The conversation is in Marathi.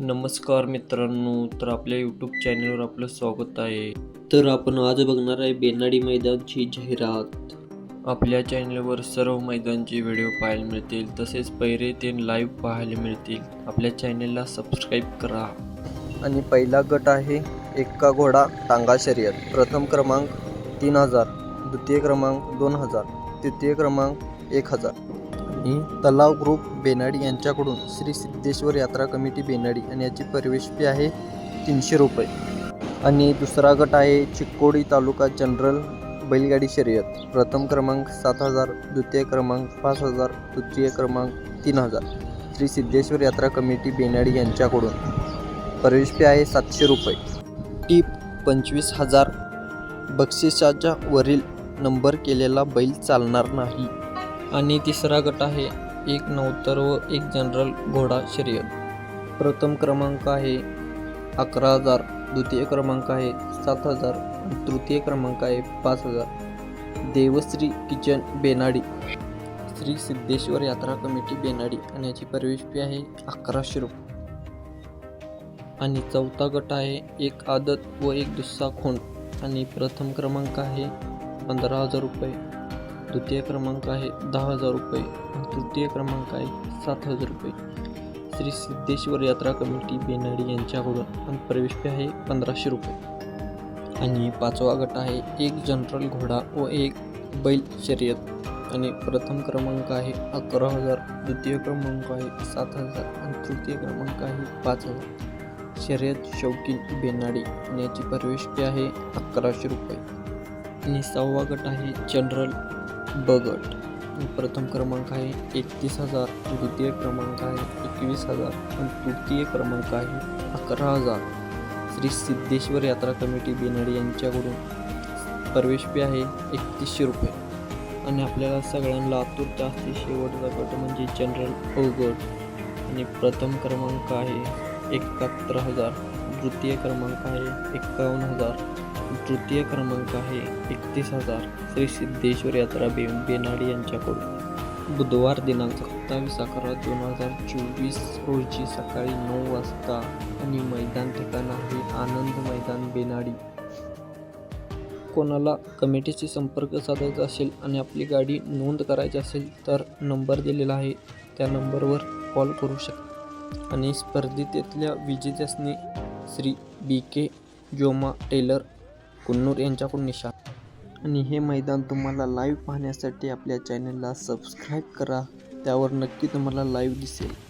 नमस्कार मित्रांनो तर आपल्या यूट्यूब चॅनलवर आपलं स्वागत आहे. तर आपण आज बघणार आहे बेनाडी मैदानची जाहिरात. आपल्या चॅनलवर सर्व मैदानचे व्हिडिओ पाहायला मिळतील तसेच पैरे ते लाईव्ह पाहायला मिळतील. आपल्या चॅनलला सबस्क्राईब करा. आणि पहिला गट आहे एक्का घोडा टांगा शर्यत. प्रथम क्रमांक तीन हजार द्वितीय क्रमांक दोन हजार तृतीय क्रमांक एक हजार. ही तलाव ग्रुप बेनाडी यांच्याकडून श्री सिद्धेश्वर यात्रा कमिटी बेनाडी आणि याची प्रवेश फी आहे तीनशे रुपये. आणि दुसरा गट आहे चिक्कोडी तालुका जनरल बैलगाडी शर्यत. प्रथम क्रमांक सात हजार द्वितीय क्रमांक पाच हजार तृतीय क्रमांक तीन हजार. श्री सिद्धेश्वर यात्रा कमिटी बेनाडी यांच्याकडून प्रवेश फी आहे सातशे रुपये. टीप पंचवीस हजार. बक्षिसाच्या वरील नंबर केलेला बैल चालणार नाही. आणि तिसरा गट आहे एक नौतर व एक जनरल घोडा शर्यत. प्रथम क्रमांक आहे अकरा हजार. द्वितीय क्रमांक आहे सात हजार. तृतीय क्रमांक आहे पाच हजार. देवश्री किचन बेनाडी. श्री सिद्धेश्वर यात्रा कमिटी बेनाडी आणि याची प्रवेश फी आहे अकराशे रुपये. आणि चौथा गट आहे एक आदत व एक दुसरा खोंड आणि प्रथम क्रमांक आहे पंधरा हजार रुपये. द्वितीय क्रमांक आहे दहा हजार रुपये. तृतीय क्रमांक आहे सात हजार रुपये. श्री सिद्धेश्वर यात्रा कमिटी बेनाडी यांच्याकडून आणि प्रवेश फी आहे पंधराशे रुपये. आणि पाचवा गट आहे एक जनरल घोडा व एक बैल शर्यत. आणि प्रथम क्रमांक आहे अकरा हजार. द्वितीय क्रमांक आहे सात हजार. आणि तृतीय क्रमांक आहे पाच हजार. शर्यत शौकीन बेनाडी आणि याची प्रवेश फी आहे अकराशे रुपये. आणि सहावा गट आहे जनरल बगट. प्रथम क्रमांक आहे एकतीस हजार द्वितीय क्रमांक आहे एकवीस हजार आणि तृतीय क्रमांक आहे अकरा हजार. श्री सिद्धेश्वर यात्रा कमिटी बेनाडी यांच्याकडून प्रवेश फी आहे एकतीसशे रुपये. आणि आपल्याला सगळ्यांना आतुरता असते. शेवटचा गट म्हणजे जनरल ओ गट आणि प्रथम क्रमांक आहे एकाहत्तर हजार द्वितीय क्रमांक आहे एक्कावन्न हजार. तृतीय क्रमांक आहे एकतीस हजार श्री सिद्धेश्वर यात्रा बे बेनाडी यांच्याकडून. बुधवार दिनांक सत्तावीस अकरा दोन हजार चोवीस रोजी सकाळी नऊ वाजता आणि मैदान ठिकाण आहे आनंद मैदान बेनाडी. कोणाला कमिटीशी संपर्क साधायचा असेल आणि आपली गाडी नोंद करायची असेल तर नंबर दिलेला आहे. त्या नंबरवर कॉल करू शकता. आणि स्पर्धेतल्या विजेत्यासने Shri B K Joma tailor Kunnur यांच्याकडून निशा आणि हे मैदान तुम्हाला लाईव्ह पाहण्यासाठी आपल्या चॅनलला सबस्क्राईब करा. त्यावर नक्की तुम्हाला लाईव्ह दिसेल.